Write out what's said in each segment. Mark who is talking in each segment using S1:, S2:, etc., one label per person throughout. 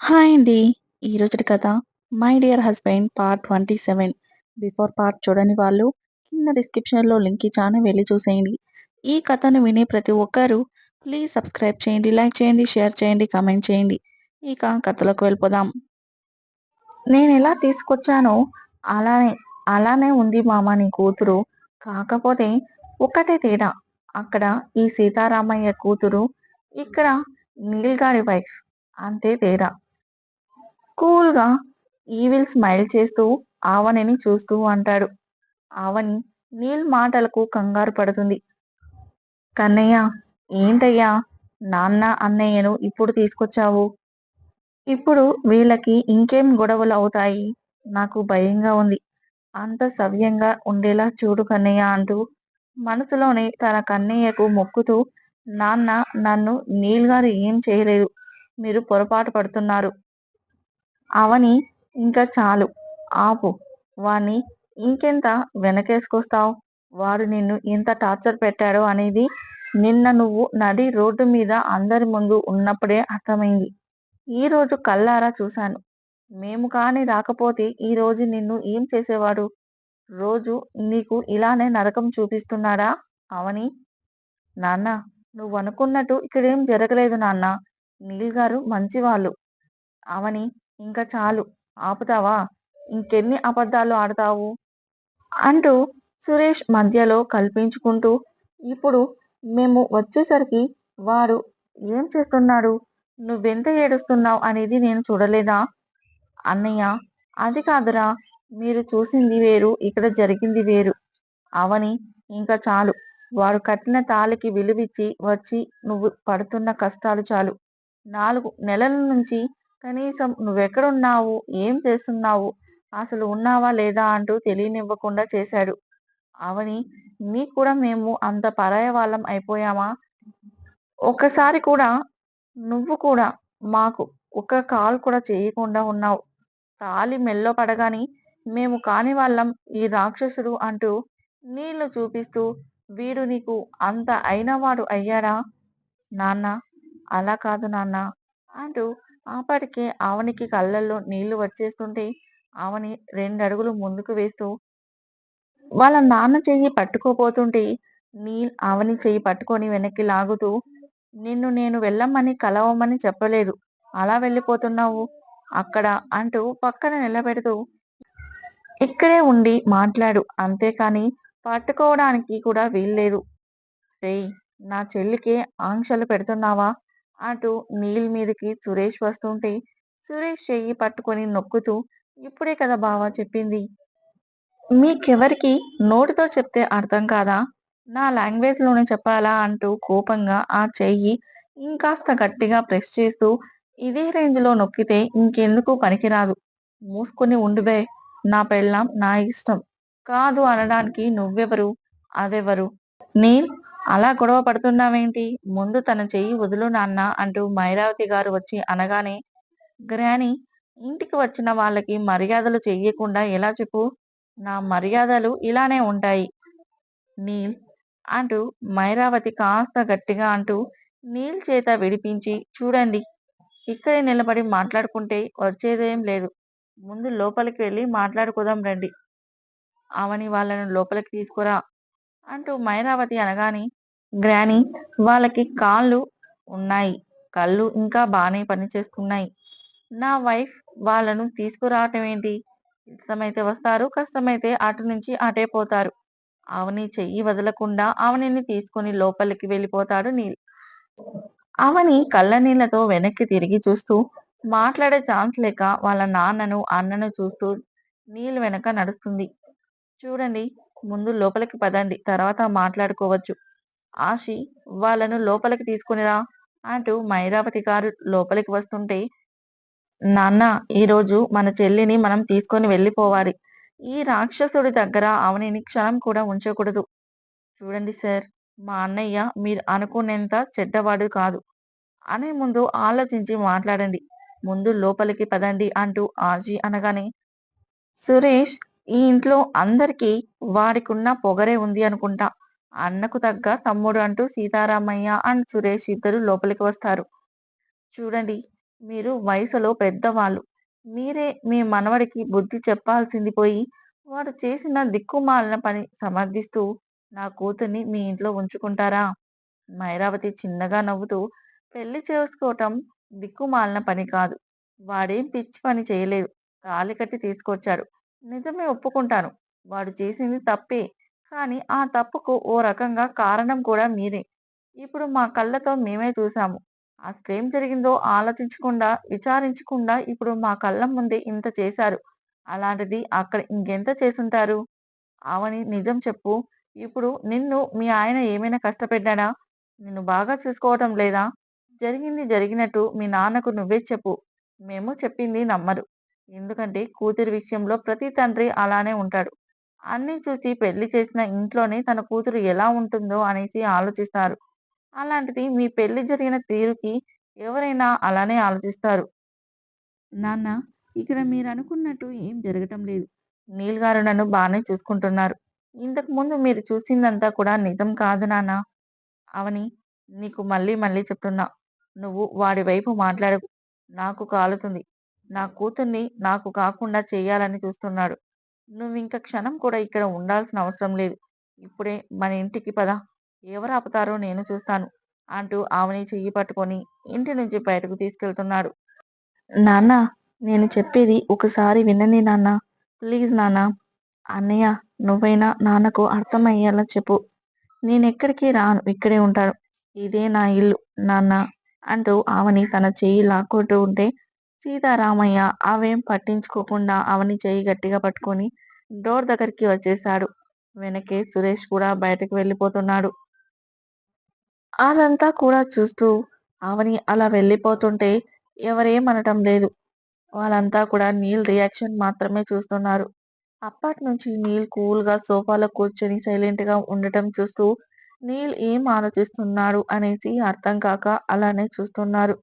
S1: Hi అండి. ఈరోజుటి కథ 'my dear husband' part 27. Before part చూడని వాళ్ళు కింద డిస్క్రిప్షన్‌లో లింక్ ఇచ్చాను వెళ్ళి చూసేయండి. ఈ కథను వినే ప్రతి ఒక్కరూ ప్లీజ్ సబ్స్క్రైబ్ చేయండి, లైక్ చేయండి, షేర్ చేయండి, కామెంట్ చేయండి. ఇక కథలోకి వెళ్ళిపోదాం. నేను ఎలా తీసుకొచ్చానో అలానే అలానే ఉంది మామ నీ కూతురు. కాకపోతే ఒకటే తేడా. అక్కడ ఈ సీతారామయ్య కూతురు, ఇక్కడ నీల్ గారి వైఫ్. అంతే తేడా. కూల్‌గా ఈవిల్ స్మైల్ చేస్తూ ఆవనిని చూస్తూ అంటాడు. ఆవని నీల్ మాటలకు కంగారు పడుతుంది. కన్నయ్య ఏంటయ్యా నాన్న అన్నయ్యను ఇప్పుడు తీసుకొచ్చావు? ఇప్పుడు వీళ్ళకి ఇంకేం గొడవలు అవుతాయి? నాకు భయంగా ఉంది. అంత సవ్యంగా ఉండేలా చూడు కన్నయ్య అంటూ మనసులోనే తన కన్నయ్యకు మొక్కుతూ నాన్న నన్ను నీల్ గారు ఏం చేయలేదు. మీరు పొరపాటు పడుతున్నారు. అవని ఇంకా చాలు. ఆపు. వాణ్ణి ఇంకెంత వెనకేసుకొస్తావు వాడు నిన్ను ఎంత టార్చర్ పెట్టాడో అనేది నిన్న నువ్వు నడి రోడ్డు మీద అందరి ముందు ఉన్నప్పుడే అర్థమైంది. ఈరోజు కళ్ళారా చూశాను. మేము కాని రాకపోతే ఈరోజు నిన్ను ఏం చేసేవాడు? రోజు నీకు ఇలానే నరకం చూపిస్తున్నాడా అవని? నాన్నా నువ్వనుకున్నట్టు ఇక్కడేం జరగలేదు నాన్నా. నీల్ గారు మంచివాళ్ళు. అవని ఇంకా చాలు. ఆపుతావా? ఇంకెన్ని అబద్ధాలు ఆడతావు? అంటూ సురేష్ మధ్యలో కల్పించుకుంటూ ఇప్పుడు మేము వచ్చేసరికి వాడు ఏం చేస్తున్నాడు? నువ్వెంత ఏడుస్తున్నావు అనేది నేను చూడలేదా? అన్నయ్య అది కాదురా. మీరు చూసింది వేరు. ఇక్కడ జరిగింది వేరు. అవని ఇంకా చాలు. వాడు కట్టిన తాళికి విలువిచ్చి వచ్చి నువ్వు పడుతున్న కష్టాలు చాలు. నాలుగు నెలల నుంచి కనీసం నువ్వెక్కడున్నావు? ఏం చేస్తున్నావు? అసలు ఉన్నావా లేదా అంటూ తెలియనివ్వకుండా చేశాడు. అవని నీకు కూడా మేము అంత పరాయ వాళ్ళం అయిపోయామా? ఒక్కసారి కూడా నువ్వు కూడా మాకు ఒక్క కాల్ కూడా చేయకుండా ఉన్నావు తాళి మెల్లో పడగానే మేము కాని వాళ్ళం ఈ రాక్షసుడు అంటూ నీళ్ళు చూపిస్తూ వీడు నీకు అంత అయినవాడు అయ్యాడా? నాన్నా అలా కాదు నాన్నా అంటూ అప్పటికే ఆవనికి కళ్ళల్లో నీళ్ళు వచ్చేస్తుంటే అవని రెండడుగులు ముందుకు వేస్తూ వాళ్ళ నాన్న చెయ్యి పట్టుకోపోతుంటే నీల్ ఆవని చెయ్యి పట్టుకొని వెనక్కి లాగుతూ నిన్ను నేను వెళ్ళమని కలవమని చెప్పలేదు. అలా వెళ్ళిపోతున్నావు అక్కడ అంటూ పక్కన నిలబెడుతూ ఇక్కడే ఉండి మాట్లాడు. అంతేకాని పట్టుకోవడానికి కూడా వీల్లేదు. రేయ్ నా చెల్లికే ఆంక్షలు పెడుతున్నావా? అటు నీల్ మీదకి సురేష్ వస్తుంటే సురేష్ చెయ్యి పట్టుకొని నొక్కుతూ ఇప్పుడే కదా బావా చెప్పింది. మీకెవరికి నోటితో చెప్తే అర్థం కాదా? నా లాంగ్వేజ్లోనే చెప్పాలా? అంటూ కోపంగా ఆ చెయ్యి ఇంకాస్త గట్టిగా ప్రెస్ చేస్తూ ఇదే రేంజ్లో నొక్కితే ఇంకెందుకు పనికిరాదు. మూసుకొని ఉండుబే నా పెళ్ళాం నా ఇష్టం. కాదు అనడానికి నువ్వెవరు? అదెవరు? నీల్ అలా గొడవ పడుతున్నావేంటి? ముందు తన చెయ్యి వదులు నాన్న అంటూ మైరావతి గారు వచ్చి అనగానే గ్రానీ ఇంటికి వచ్చిన వాళ్ళకి మర్యాదలు చెయ్యకుండా ఎలా చెప్పు? నా మర్యాదలు ఇలానే ఉంటాయి. నీల్ అంటూ మైరావతి కాస్త గట్టిగా అంటూ నీల్ చేత విడిపించి చూడండి. ఇక్కడే నిలబడి మాట్లాడుకుంటే వచ్చేదేం లేదు. ముందు లోపలికి వెళ్ళి మాట్లాడుకుందాం రండి. అవని వాళ్ళను లోపలికి తీసుకురా అంటూ మైరావతి అనగానే గ్రాని వాళ్ళకి కాళ్ళు ఉన్నాయి. కళ్ళు ఇంకా బాగానే పనిచేస్తున్నాయి. నా వైఫ్ వాళ్ళను తీసుకురావటం ఏంటి ఇష్టమైతే వస్తారు. కష్టమైతే అటు నుంచి అటే పోతారు. అవని చెయ్యి వదలకుండా అవనిని తీసుకొని లోపలికి వెళ్ళిపోతాడు నీల్. అవని కళ్ళనీళ్ళతో వెనక్కి తిరిగి చూస్తూ మాట్లాడే ఛాన్స్ లేక వాళ్ళ నాన్నను, అన్నను చూస్తూ నీళ్ళు వెనక నడుస్తుంది. చూడండి ముందు లోపలికి పదండి. తర్వాత మాట్లాడుకోవచ్చు. ఆశి వాళ్ళను లోపలికి తీసుకునిరా అంటూ మైరావతి గారు లోపలికి వస్తుంటే నాన్నా ఈరోజు మన చెల్లిని మనం తీసుకొని వెళ్ళిపోవాలి. ఈ రాక్షసుడి దగ్గర అవనిని క్షణం కూడా ఉంచకూడదు. చూడండి సార్ మా అన్నయ్య మీరు అనుకునేంత చెడ్డవాడు కాదు. అనే ముందు ఆలోచించి మాట్లాడండి. ముందు లోపలికి పదండి అంటూ ఆజీ అనగానే సురేష్ ఈ ఇంట్లో అందరికీ వాడికున్న పొగరే ఉంది అనుకుంటా. అన్నకు తగ్గ తమ్ముడు అంటూ సీతారామయ్య అండ్ సురేష్ ఇద్దరు లోపలికి వస్తారు. చూడండి మీరు వయసులో పెద్దవాళ్ళు. మీరే మీ మనవడికి బుద్ధి చెప్పాల్సింది పోయి, వాడు చేసిన దిక్కుమాలిన పని సమర్థిస్తూ, నా కూతుర్ని మీ ఇంట్లో ఉంచుకుంటారా? మైరావతి చిన్నగా నవ్వుతూ, పెళ్ళి చేసుకోవటం దిక్కుమాలిన పని కాదు. వాడేం పిచ్చి పని చేయలేదు. తాళి కట్టి తీసుకొచ్చాడు. నిజమే ఒప్పుకుంటాను. వాడు చేసింది తప్పే. కానీ ఆ తప్పుకు ఓ రకంగా కారణం కూడా మీరే. ఇప్పుడు మా కళ్ళతో మేమే చూసాము. అసలేం జరిగిందో ఆలోచించకుండా, విచారించకుండా ఇప్పుడు మా కళ్ళ ముందే ఇంత చేశారు. అలాంటిది అక్కడ ఇంకెంత చేసుంటారు? అవని నిజం చెప్పు. ఇప్పుడు నిన్ను మీ ఆయన ఏమైనా కష్టపెట్టాడా? నిన్ను బాగా చూసుకోవటం లేదా? జరిగింది జరిగినట్టు మీ నాన్నకు నువ్వే చెప్పు. మేము చెప్పింది నమ్మరు. ఎందుకంటే కూతురి విషయంలో ప్రతి తండ్రి అలానే ఉంటాడు. అన్నీ చూసి పెళ్ళి చేసిన ఇంట్లోనే తన కూతురు ఎలా ఉంటుందో అనేసి ఆలోచిస్తారు. అలాంటిది మీ పెళ్ళి జరిగిన తీరుకి ఎవరైనా అలానే ఆలోచిస్తారు. నాన్న ఇక్కడ మీరనుకున్నట్టు ఏం జరగటం లేదు. నీల్ గారు నన్ను బానే చూసుకుంటున్నారు. ఇంతకు ముందు మీరు చూసిందంతా కూడా నిజం కాదు నాన్నా. అవని నీకు మళ్ళీ మళ్ళీ చెప్తున్నా. నువ్వు వాడి వైపు మాట్లాడకు. నాకు కాలుతుంది. నా కూతుర్ని నాకు కాకుండా చేయాలని చూస్తున్నాడు. నువ్వింక క్షణం కూడా ఇక్కడ ఉండాల్సిన అవసరం లేదు. ఇప్పుడే మన ఇంటికి పద. ఎవరు ఆపుతారో నేను చూస్తాను. అంటూ ఆమెని చెయ్యి పట్టుకొని ఇంటి నుంచి బయటకు తీసుకెళ్తున్నాడు. నాన్న నేను చెప్పేది ఒకసారి వినని నాన్న ప్లీజ్ నాన్న అన్నయ్య నువ్వైనా నాన్నకు అర్థమయ్యేలా చెప్పు. నేనెక్కడికి రాను. ఇక్కడే ఉంటాను. ఇదే నా ఇల్లు నాన్న అంటూ ఆమెని తన చెయ్యి లాక్కుంటూ ఉంటే సీతారామయ్య అవేం పట్టించుకోకుండా అవని చెయ్యి గట్టిగా పట్టుకొని డోర్ దగ్గరికి వచ్చేశాడు. వెనకే సురేష్ కూడా బయటకు వెళ్ళిపోతున్నాడు. వాళ్ళంతా కూడా చూస్తూ అవని అలా వెళ్ళిపోతుంటే ఎవరేమనటం లేదు. వాళ్ళంతా కూడా నీల్ రియాక్షన్ మాత్రమే చూస్తున్నారు. అప్పట్నుంచి నీల్ కూల్‌గా సోఫాలో కూర్చొని సైలెంట్‌గా ఉండటం చూస్తూ నీల్ ఏం ఆలోచిస్తున్నాడు అనేసి అర్థం కాక అలానే చూస్తున్నారు.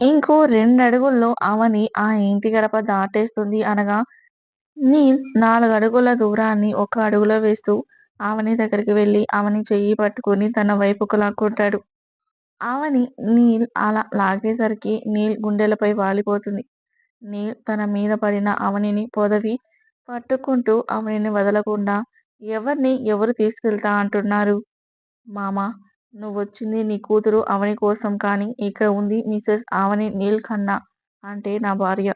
S1: ఇంకో రెండడుగుల్లో అవని ఆ ఇంటి గడప దాటేస్తుంది అనగా నీల్ నాలుగడుగుల దూరాన్ని ఒక్క అడుగులో వేస్తూ ఆవని దగ్గరికి వెళ్ళి ఆవని చెయ్యి పట్టుకొని తన వైపుకు లాక్కుంటాడు. ఆవని నీల్ అలా లాగేసరికి నీల్ గుండెలపై వాలిపోతుంది. నీల్ తన మీద పడిన అవనిని పొదవి పట్టుకుంటూ అవనిని వదలకుండా ఎవరిని ఎవరు తీసుకెళ్తా అంటున్నారు? మామ నువ్వొచ్చింది నీ కూతురు అవని కోసం కానీ ఇక్కడ ఉంది మిసెస్ ఆవని నీల్ ఖన్నా అంటే నా భార్య.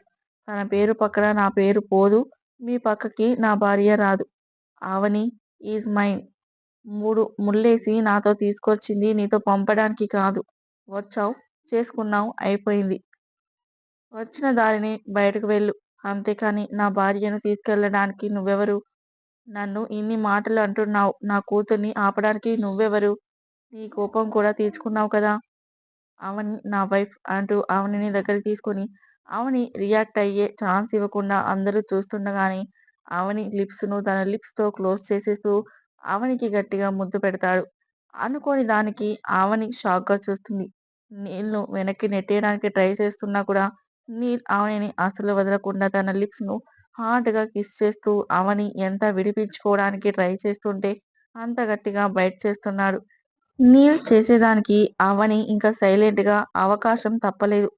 S1: తన పేరు పక్కన నా పేరు పోదు. మీ పక్కకి నా భార్య రాదు. Avani is mine. మూడు ముళ్ళేసి నాతో తీసుకొచ్చింది నీతో పంపడానికి కాదు. వచ్చావు చేసుకున్నావు అయిపోయింది. వచ్చిన దారిని బయటకు వెళ్ళు. అంతేకాని నా భార్యను తీసుకెళ్ళడానికి నువ్వెవరు? నన్ను ఇన్ని మాటలు అంటున్నావు నా కూతుర్ని ఆపడానికి నువ్వెవరు? నీ కోపం కూడా తీర్చుకున్నావు కదా! అవని నా వైఫ్ అంటూ అవనిని దగ్గరికి తీసుకొని అవని రియాక్ట్ అయ్యే ఛాన్స్ ఇవ్వకుండా అందరూ చూస్తుండగానే అవని లిప్స్ను తన లిప్స్తో క్లోజ్ చేసేస్తూ అవనికి గట్టిగా ముద్దు పెడతాడు. అనుకోని దానికి ఆవని షాక్గా చూస్తుంది. నీల్ వెనక్కి నెట్టేయడానికి ట్రై చేస్తున్నా కూడా నీల్ ఆవనిని అసలు వదలకుండా తన లిప్స్ను హార్డ్గా కిస్ చేస్తూ అవని ఎంత విడిపించుకోవడానికి ట్రై చేస్తుంటే అంత గట్టిగా బైట్ చేస్తున్నాడు. నీల్ చేసేదానికి అవని ఇంకా సైలెంట్గా అవకాశం తప్పలేదు.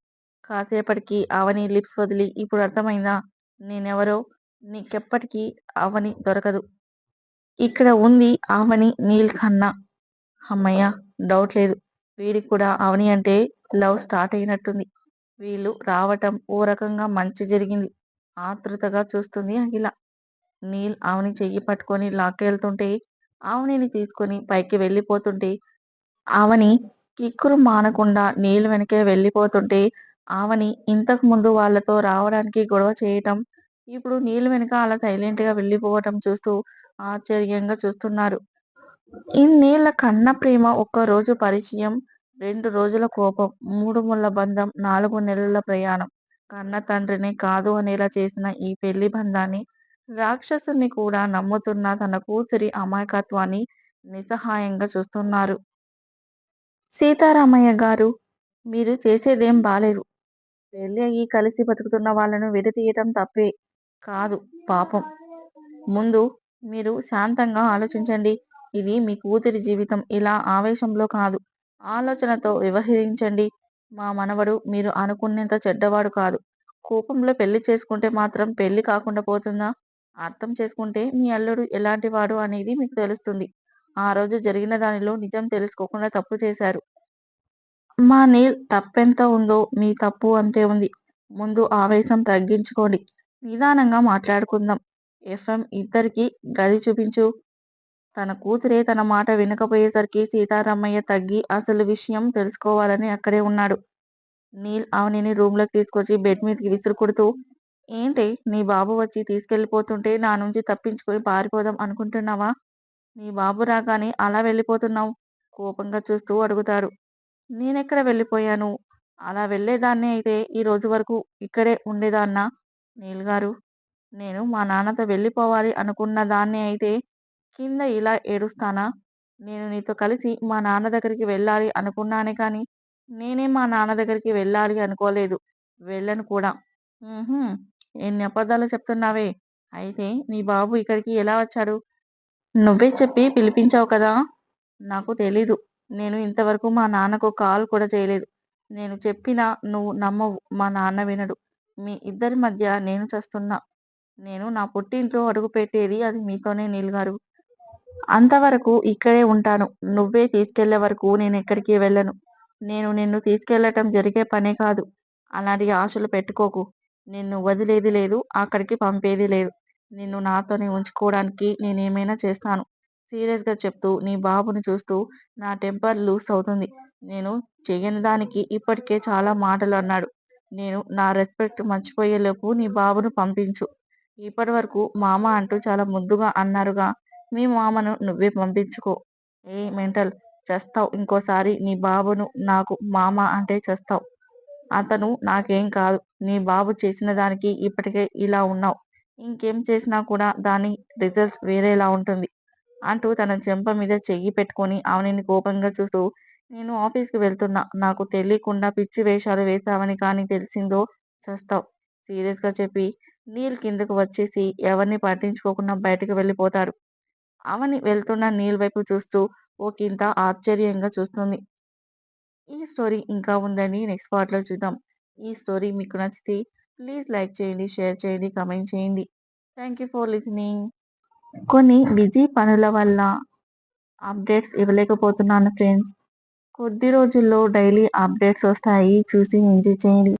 S1: కాసేపటికి అవని లిప్స్ వదిలి ఇప్పుడు అర్థమైందా? నేనెవరో నీకెప్పటికీ అవని దొరకదు. ఇక్కడ ఉంది ఆవని నీల్ ఖన్నా. అమ్మయ్య డౌట్ లేదు. వీడికి కూడా అవని అంటే లవ్ స్టార్ట్ అయినట్టుంది. వీళ్ళు రావటం ఓ రకంగా మంచి జరిగింది. ఆతృతగా చూస్తుంది అఖిల. నీల్ అవని చెయ్యి పట్టుకొని లాక్కెళ్తుంటే అవనిని తీసుకొని పైకి వెళ్ళిపోతుంటే ఆవని కిక్కురు మానకుండా నీళ్ళు వెనకే వెళ్ళిపోతుంటే ఆవని ఇంతకు ముందు వాళ్ళతో రావడానికి గొడవ చేయటం ఇప్పుడు నీళ్ళు వెనుక అలా సైలెంట్గా వెళ్ళిపోవటం చూస్తూ ఆశ్చర్యంగా చూస్తున్నారు. ఇన్నేళ్ళ కన్న ప్రేమ ఒక్క రోజు పరిచయం, రెండు రోజుల కోపం, మూడు ముళ్ళ బంధం, నాలుగు నెలల ప్రయాణం. కన్న తండ్రిని కాదు అనేలా చేసిన ఈ పెళ్ళి బంధాన్ని, రాక్షసుని కూడా నమ్ముతున్న తన కూతురి అమాయకత్వాన్ని నిస్సహాయంగా చూస్తున్నారు. సీతారామయ్య గారు మీరు చేసేదేం బాలేదు. పెళ్ళి అయ్యి కలిసి బతుకుతున్న వాళ్ళను విడతీయటం తప్పే కాదు పాపం. ముందు మీరు శాంతంగా ఆలోచించండి. ఇది మీ కూతురి జీవితం. ఇలా ఆవేశంలో కాదు. ఆలోచనతో వ్యవహరించండి. మా మనవడు మీరు అనుకున్నంత చెడ్డవాడు కాదు. కోపంలో పెళ్ళి చేసుకుంటే మాత్రం పెళ్ళి కాకుండా పోతుందా? అర్థం చేసుకుంటే మీ అల్లుడు ఎలాంటివాడు అనేది మీకు తెలుస్తుంది. ఆ రోజు జరిగిన దానిలో నిజం తెలుసుకోకుండా తప్పు చేశారు. మా నీల్ తప్పెంత ఉందో మీ తప్పు అంతే ఉంది. ముందు ఆవేశం తగ్గించుకోండి. నిదానంగా మాట్లాడుకుందాం. ఎఫ్ఎం ఇద్దరికి గది చూపించు. తన కూతురే తన మాట వినకపోయేసరికి సీతారామయ్య తగ్గి అసలు విషయం తెలుసుకోవాలని అక్కడే ఉన్నాడు. నీల్ అవనిని రూమ్లోకి తీసుకొచ్చి బెడ్ మీదకి విసిరికొడుతూ ఏంటి నీ బాబు వచ్చి తీసుకెళ్ళిపోతుంటే నా నుంచి తప్పించుకొని పారిపోదాం అనుకుంటున్నావా? నీ బాబు రాగానే అలా వెళ్ళిపోతున్నావు? కోపంగా చూస్తూ అడుగుతాడు. నేనెక్కడ వెళ్ళిపోయాను? అలా వెళ్ళేదాన్ని అయితే ఈ రోజు వరకు ఇక్కడే ఉండేదాన్నా? నీల్ గారు నేను మా నాన్నతో వెళ్ళిపోవాలి అనుకున్న దాన్ని అయితే కింద ఇలా ఏడుస్తానా? నేను నీతో కలిసి మా నాన్న దగ్గరికి వెళ్ళాలి అనుకున్నానే కానీ నేనే మా నాన్న దగ్గరికి వెళ్ళాలి అనుకోలేదు. వెళ్ళను కూడా. ఎన్ని అబద్ధాలు చెప్తున్నావే! అయితే నీ బాబు ఇక్కడికి ఎలా వచ్చాడు? నువ్వే చెప్పి పిలిపించావు కదా! నాకు తెలీదు. నేను ఇంతవరకు మా నాన్నకు కాల్ కూడా చేయలేదు. నేను చెప్పినా నువ్వు నమ్మవు. మా నాన్న వినడు. మీ ఇద్దరి మధ్య నేను చస్తున్నా. నేను నా పుట్టింట్లో అడుగుపెట్టేది అది మీతోనే నీల్ గారు. అంతవరకు ఇక్కడే ఉంటాను. నువ్వే తీసుకెళ్ళే వరకు నేను ఎక్కడికి వెళ్ళను. నేను నిన్ను తీసుకెళ్ళటం జరిగే పనే కాదు. అలాంటి ఆశలు పెట్టుకోకు. నిన్ను వదిలేది లేదు. అక్కడికి పంపేది లేదు. నిన్ను నాతోనే ఉంచుకోవడానికి నేనేమైనా చేస్తాను. సీరియస్గా చెప్తూ నీ బాబుని చూస్తూ నా టెంపర్ లూస్ అవుతుంది. నేను చేయని దానికి ఇప్పటికే చాలా మాటలు అన్నాడు. నేను నా రెస్పెక్ట్ మర్చిపోయేలోపు నీ బాబును పంపించు. ఇప్పటివరకు మామ అంటూ చాలా ముద్దుగా అన్నారుగా మీ మామను నువ్వే పంపించుకో. ఏ మెంటల్ చేస్తావు ఇంకోసారి నీ బాబును నాకు మామ అంటే చేస్తావు అతను నాకేం కాదు. నీ బాబు చేసిన దానికి ఇప్పటికే ఇలా ఉన్నావు ఇంకేం చేసినా కూడా దాని రిజల్ట్ వేరేలా ఉంటుంది. అంటూ తన చెంప మీద చెయ్యి పెట్టుకొని ఆమెని కోపంగా చూస్తూ నేను ఆఫీస్కి వెళ్తున్నా. నాకు తెలియకుండా పిచ్చి వేషాలు వేశావని కానీ తెలిసిందో చేస్తావు సీరియస్గా చెప్పి నీల్ కిందకు వచ్చేసి ఎవరిని పట్టించుకోకుండా బయటకు వెళ్ళిపోతాడు. అవని వెళ్తున్న నీల్ వైపు చూస్తూ ఒకింత ఆశ్చర్యంగా చూస్తుంది. ఈ స్టోరీ ఇంకా ఉందని నెక్స్ట్ పార్ట్లో చూద్దాం. ఈ స్టోరీ మీకు నచ్చితే ప్లీజ్ లైక్ చేయండి, షేర్ చేయండి, కమెంట్ చేయండి. Thank you for listening. కొన్ని బిజీ పనుల వల్ల అప్డేట్స్ ఇవ్వలేకపోతున్నాను ఫ్రెండ్స్. కొద్ది రోజుల్లో డైలీ అప్డేట్స్ వస్తాయి. చూసి ఎంజాయ్ చేయండి.